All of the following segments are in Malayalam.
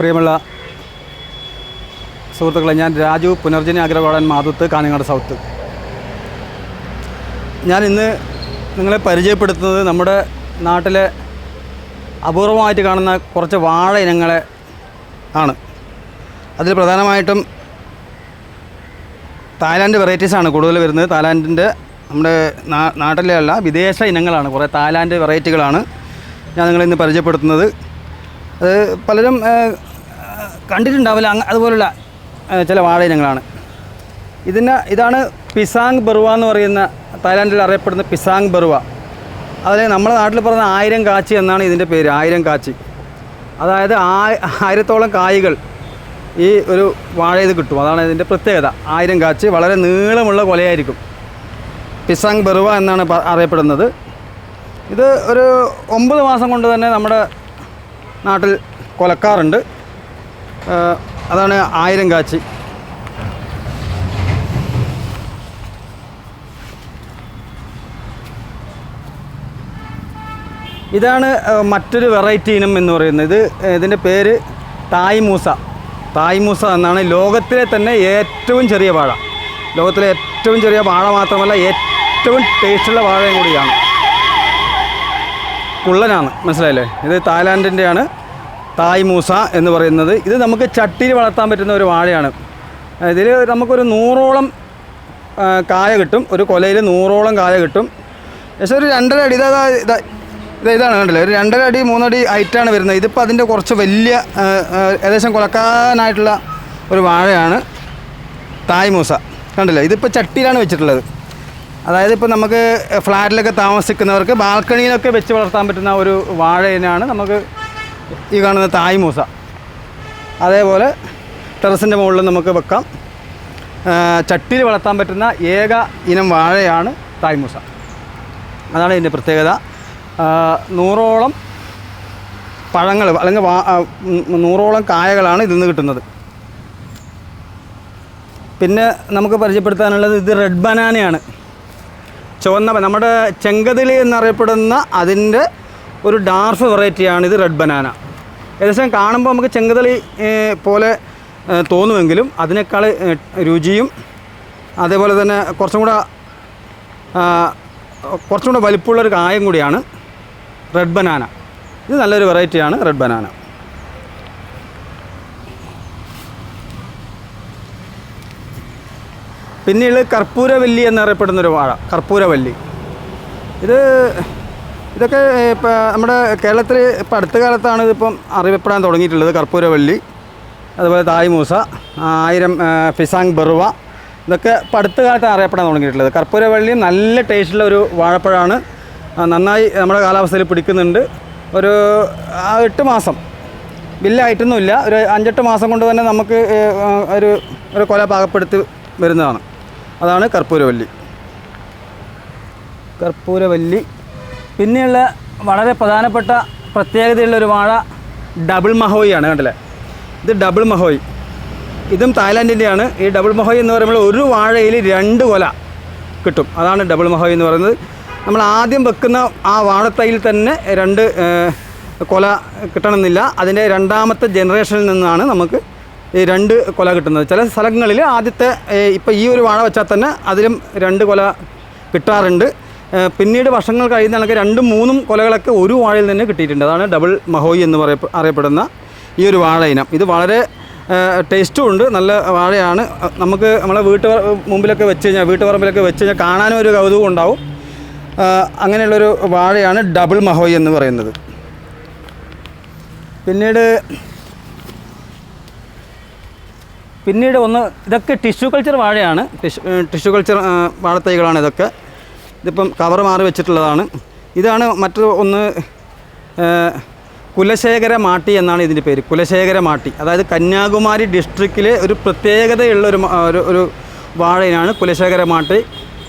പ്രിയമുള്ള സുഹൃത്തുക്കളെ ഞാൻ രാജു പുനർജനി അഗ്രവാളൻ മാതുത്ത് കാഞ്ഞങ്ങാട് സൗത്ത്. ഞാൻ ഇന്ന് നിങ്ങളെ പരിചയപ്പെടുത്തുന്നത് നമ്മുടെ നാട്ടിലെ അപൂർവമായിട്ട് കാണുന്ന കുറച്ച് വാഴ ഇനങ്ങളെ ആണ്. അതിൽ പ്രധാനമായിട്ടും തായ്ലാൻഡ് വെറൈറ്റീസാണ് കൂടുതൽ വരുന്നത്. തായ്ലാൻഡിന്റെ നമ്മുടെ നാട്ടിലെ അല്ല വിദേശ ഇനങ്ങളാണ്. കുറേ തായ്ലാൻഡ് വെറൈറ്റികളാണ് ഞാൻ നിങ്ങളിന്ന് പരിചയപ്പെടുത്തുന്നത്. അത് പലരും കണ്ടിട്ടുണ്ടാവില്ല. അതുപോലുള്ള ചില വാഴ ഇനങ്ങളാണ് ഇതിന് ഇതാണ് പിസാങ് ബറുവ എന്ന് പറയുന്ന തായ്ലാൻഡിൽ അറിയപ്പെടുന്ന പിസാങ് ബറുവ. അതിൽ നമ്മുടെ നാട്ടിൽ പറയുന്ന ആയിരം കാച്ചി എന്നാണ് ഇതിന്റെ പേര് ആയിരം കാച്ചി. അതായത് ആയിരത്തോളം കായ്കൾ ഈ ഒരു വാഴ ഇത് കിട്ടും. അതാണ് ഇതിന്റെ പ്രത്യേകത. ആയിരം കാച്ചി വളരെ നീളമുള്ള കൊലയായിരിക്കും. പിസാങ് ബറുവ എന്നാണ് അറിയപ്പെടുന്നത്. ഇത് ഒരു ഒമ്പത് മാസം കൊണ്ട് തന്നെ നമ്മുടെ നാട്ടിൽ കൊലക്കാറുണ്ട്. അതാണ് ആയിരം കാച്ചി. ഇതാണ് മറ്റൊരു വെറൈറ്റി ഇനം എന്ന് പറയുന്നത്. ഇത് ഇതിന്റെ പേര് തായ്മൂസ തായ്മൂസ തായ് മൂസ എന്നാണ് ലോകത്തിലെ തന്നെ ഏറ്റവും ചെറിയ വാഴ. ലോകത്തിലെ ഏറ്റവും ചെറിയ വാഴ മാത്രമല്ല ഏറ്റവും ടേസ്റ്റുള്ള വാഴയും കൂടിയാണ്. കുള്ളനാണ്. മനസ്സിലായില്ലേ? ഇത് തായ്ലാൻഡിന്റെയാണ് തായ് മൂസ എന്ന് പറയുന്നത്. ഇത് നമുക്ക് ചട്ടിയിൽ വളർത്താൻ പറ്റുന്ന ഒരു വാഴയാണ്. ഇതിൽ നമുക്കൊരു നൂറോളം കായ കിട്ടും. ഒരു കൊലയിൽ നൂറോളം കായ കിട്ടും. പക്ഷേ ഒരു രണ്ടര അടി ഇതാ ഇതാ ഇതാ ഇതാണ് കണ്ടില്ലേ? ഒരു രണ്ടര അടി മൂന്നടി ഹൈറ്റാണ് വരുന്നത്. ഇതിപ്പോൾ അതിന്റെ കുറച്ച് വലിയ ഏകദേശം കുളക്കാനായിട്ടുള്ള ഒരു വാഴയാണ് തായ് മൂസ. കണ്ടില്ലേ? ഇതിപ്പോൾ ചട്ടിയിലാണ് വെച്ചിട്ടുള്ളത്. അതായത് ഇപ്പോൾ നമുക്ക് ഫ്ലാറ്റിലൊക്കെ താമസിക്കുന്നവർക്ക് ബാൽക്കണിയിലൊക്കെ വെച്ച് വളർത്താൻ പറ്റുന്ന ഒരു വാഴയിനാണ് നമുക്ക് ഈ കാണുന്ന തായ് മൂസ. അതേപോലെ ടെറസിന്റെ മുകളിൽ നമുക്ക് വെക്കാം. ചട്ടിയിൽ വളർത്താൻ പറ്റുന്ന ഏക ഇനം വാഴയാണ് തായ് മൂസ. അതാണ് ഇതിന്റെ പ്രത്യേകത. നൂറോളം പഴങ്ങൾ അല്ലെങ്കിൽ നൂറോളം കായകളാണ് ഇതിൽ നിന്ന് കിട്ടുന്നത്. പിന്നെ നമുക്ക് പരിചയപ്പെടുത്താനുള്ളത് ഇത് റെഡ് ബനാനയാണ് ചുവന്ന നമ്മുടെ ചെങ്കതിളി എന്നറിയപ്പെടുന്ന അതിന്റെ ഒരു ഡാർഫ് വെറൈറ്റിയാണ് ഇത് റെഡ് ബനാന ഏകദേശം കാണുമ്പോൾ നമുക്ക് ചെങ്കതളി പോലെ തോന്നുമെങ്കിലും അതിനേക്കാൾ രുചിയും അതേപോലെ തന്നെ കുറച്ചും കൂടെ കുറച്ചും കൂടെ വലിപ്പമുള്ളൊരു കായം കൂടിയാണ് റെഡ് ബനാന. ഇത് നല്ലൊരു വെറൈറ്റിയാണ് റെഡ് ബനാന. പിന്നെയുള്ളത് കർപ്പൂരവല്ലി എന്നറിയപ്പെടുന്നൊരു വാഴ കർപ്പൂരവല്ലി. ഇത് ഇതൊക്കെ ഇപ്പം നമ്മുടെ കേരളത്തിൽ ഇപ്പം അടുത്ത കാലത്താണ് ഇതിപ്പം അറിയപ്പെടാൻ തുടങ്ങിയിട്ടുള്ളത് കർപ്പൂരവള്ളി അതുപോലെ തായ്മൂസ ആയിരം ഫിസാങ് ബെറുവ ഇതൊക്കെ ഇപ്പം അടുത്ത കാലത്താണ് അറിയപ്പെടാൻ തുടങ്ങിയിട്ടുള്ളത്. കർപ്പൂരവള്ളി നല്ല ടേസ്റ്റുള്ള ഒരു വാഴപ്പഴമാണ് നന്നായി നമ്മുടെ കാലാവസ്ഥയിൽ പിടിക്കുന്നുണ്ട്. ഒരു എട്ട് മാസം. ബില്ലായിട്ടൊന്നുമില്ല. ഒരു അഞ്ചെട്ട് മാസം കൊണ്ട് തന്നെ നമുക്ക് ഒരു ഒരു കൊല പാകപ്പെടുത്തി വരുന്നതാണ്. അതാണ് കർപ്പൂരവല്ലി കർപ്പൂരവല്ലി പിന്നെയുള്ള വളരെ പ്രധാനപ്പെട്ട പ്രത്യേകതയുള്ള ഒരു വാഴ ഡബിൾ മഹോയി ആണ് കണ്ടില്ലേ? ഇത് ഡബിൾ മഹോയി. ഇതും തായ്ലാൻഡിന്റെയാണ്. ഈ ഡബിൾ മഹോയി എന്ന് പറയുമ്പോൾ ഒരു വാഴയിൽ രണ്ട് കൊല കിട്ടും. അതാണ് ഡബിൾ മഹോയി എന്ന് പറയുന്നത്. നമ്മൾ ആദ്യം വെക്കുന്ന ആ വാഴത്തൈയിൽ തന്നെ രണ്ട് കൊല കിട്ടണമെന്നില്ല. അതിന്റെ രണ്ടാമത്തെ ജനറേഷനിൽ നിന്നാണ് നമുക്ക് ഈ രണ്ട് കൊല കിട്ടുന്നത്. ചില സ്ഥലങ്ങളിൽ ആദ്യത്തെ ഇപ്പോൾ ഈ ഒരു വാഴ വെച്ചാൽ തന്നെ അതിലും രണ്ട് കൊല കിട്ടാറുണ്ട്. പിന്നീട് വർഷങ്ങൾ കഴിയുന്ന കണക്ക് രണ്ടും മൂന്നും കൊലകളൊക്കെ ഒരു വാഴയിൽ തന്നെ കിട്ടിയിട്ടുണ്ട്. അതാണ് ഡബിൾ മഹോയി എന്ന് പറയ അറിയപ്പെടുന്ന ഈ ഒരു വാഴ ഇനം. ഇത് വളരെ ടേസ്റ്റും ഉണ്ട്. നല്ല വാഴയാണ്. നമുക്ക് നമ്മളെ വീട്ടു മുമ്പിലൊക്കെ വെച്ച് കഴിഞ്ഞാൽ വീട്ടുപറമ്പിലൊക്കെ വെച്ച് കഴിഞ്ഞാൽ കാണാനും ഒരു കൗതുകം ഉണ്ടാവും. അങ്ങനെയുള്ളൊരു വാഴയാണ് ഡബിൾ മഹോയി എന്ന് പറയുന്നത്. പിന്നീട് പിന്നീട് ഒന്ന് ഇതൊക്കെ ടിഷ്യൂ കൾച്ചർ വാഴയാണ്. ടിഷ്യൂ കൾച്ചർ വാഴത്തൈകളാണ് ഇതൊക്കെ. ഇതിപ്പം കവർ മാറി വെച്ചിട്ടുള്ളതാണ്. ഇതാണ് മറ്റു ഒന്ന് കുലശേഖര മാട്ടി എന്നാണ് ഇതിന്റെ പേര്. കുലശേഖര മാട്ടി. അതായത് കന്യാകുമാരി ഡിസ്ട്രിക്റ്റിലെ ഒരു പ്രത്യേകതയുള്ള ഒരു ഒരു വാഴയിനാണ് കുലശേഖര മാട്ടി.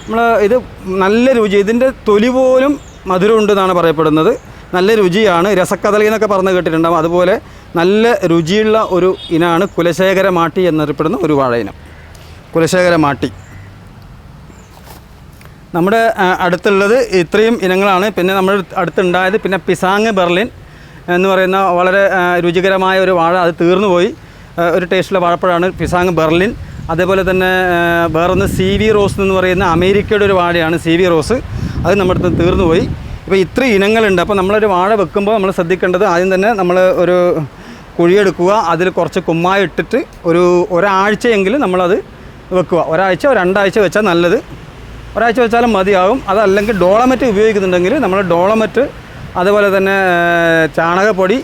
നമ്മൾ ഇത് നല്ല രുചി ഇതിന്റെ തൊലി പോലും മധുരമുണ്ടെന്നാണ് പറയപ്പെടുന്നത്. നല്ല രുചിയാണ്. രസക്കദളി എന്നൊക്കെ പറഞ്ഞ് കേട്ടിട്ടുണ്ടാകും അതുപോലെ നല്ല രുചിയുള്ള ഒരു ഇനമാണ് കുലശേഖര മാട്ടി എന്നറിയപ്പെടുന്ന ഒരു വാഴ ഇനം കുലശേഖര മാട്ടി. നമ്മുടെ അടുത്തുള്ളത് ഇത്രയും ഇനങ്ങളാണ്. പിന്നെ നമ്മുടെ അടുത്തുണ്ടായത് പിന്നെ പിസാങ് ബെർലിൻ എന്ന് പറയുന്ന വളരെ രുചികരമായ ഒരു വാഴ. അത് തീർന്നു പോയി. ഒരു ടേസ്റ്റുള്ള വാഴപ്പഴമാണ് പിസാങ് ബെർലിൻ. അതേപോലെ തന്നെ വേറൊന്ന് സി വി റോസ് എന്ന് പറയുന്ന അമേരിക്കയുടെ ഒരു വാഴയാണ് സി വി റോസ്. അത് നമ്മുടെ അടുത്ത് തീർന്നു പോയി. ഇപ്പോൾ ഇത്ര ഇനങ്ങളുണ്ട്. അപ്പോൾ നമ്മളൊരു വാഴ വെക്കുമ്പോൾ നമ്മൾ ശ്രദ്ധിക്കേണ്ടത് ആദ്യം തന്നെ നമ്മൾ ഒരു കുഴിയെടുക്കുക അതിൽ കുറച്ച് കുമ്മായി ഇട്ടിട്ട് ഒരു ഒരാഴ്ചയെങ്കിലും നമ്മളത് വെക്കുക. ഒരാഴ്ച രണ്ടാഴ്ച വെച്ചാൽ നല്ലത്. ഒരാഴ്ച വെച്ചാലും മതിയാകും. അതല്ലെങ്കിൽ ഡോളമറ്റ് ഉപയോഗിക്കുന്നുണ്ടെങ്കിൽ നമ്മൾ ഡോളമറ്റ് അതുപോലെ തന്നെ ചാണകപ്പൊടി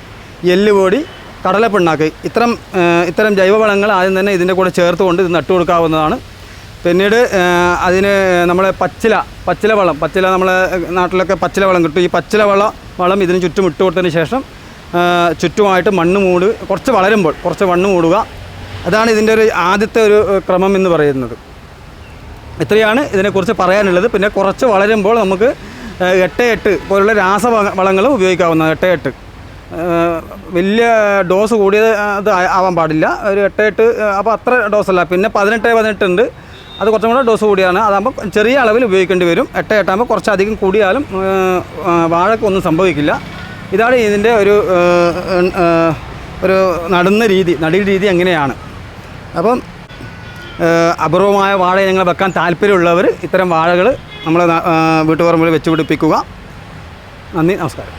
എല്ലുപൊടി കടലപ്പിണ്ണാക്ക് ഇത്തരം ഇത്തരം ജൈവവളങ്ങൾ ആദ്യം തന്നെ ഇതിന്റെ കൂടെ ചേർത്തുകൊണ്ട് ഇത് നട്ടു കൊടുക്കാവുന്നതാണ്. പിന്നീട് അതിന് നമ്മളെ പച്ചില പച്ചില വളം പച്ചില നമ്മളെ നാട്ടിലൊക്കെ പച്ചില വളം കിട്ടും. ഈ പച്ചില വള വളം ഇതിന് ചുറ്റും ഇട്ട് കൊടുത്തതിന് ശേഷം ചുറ്റുമായിട്ട് മണ്ണ് മൂട് കുറച്ച് വളരുമ്പോൾ കുറച്ച് മണ്ണ് മൂടുക. അതാണ് ഇതിന്റെ ഒരു ആദ്യത്തെ ഒരു ക്രമം എന്ന് പറയുന്നത്. ഇത്രയാണ് ഇതിനെക്കുറിച്ച് പറയാനുള്ളത്. പിന്നെ കുറച്ച് വളരുമ്പോൾ നമുക്ക് എട്ട് എട്ട് പോലുള്ള രാസ വളങ്ങളും ഉപയോഗിക്കാവുന്നതാണ്. എട്ട് എട്ട്. വലിയ ഡോസ് കൂടിയത് അത് ആവാൻ പാടില്ല. ഒരു എട്ട് എട്ട് അപ്പോൾ അത്ര ഡോസല്ല. പിന്നെ പതിനെട്ട് ഉണ്ട്. അത് കുറച്ചും കൂടെ ഡോസ് കൂടിയാണ്. അതാകുമ്പോൾ ചെറിയ അളവിൽ ഉപയോഗിക്കേണ്ടി വരും. എട്ട് എട്ടാകുമ്പോൾ കുറച്ചധികം കൂടിയാലും വാഴക്കൊന്നും സംഭവിക്കില്ല. ഇതാണ് ഇതിന്റെ ഒരു ഒരു നടുന്ന രീതി നടീൽ രീതി എങ്ങനെയാണ്. അപ്പം അപൂർവമായ വാഴ ഇനങ്ങൾ വെക്കാൻ താല്പര്യമുള്ളവർ ഇത്തരം വാഴകൾ നമ്മൾ വീട്ടുപറമ്പിൽ വെച്ച് പിടിപ്പിക്കുക നന്ദി നമസ്കാരം.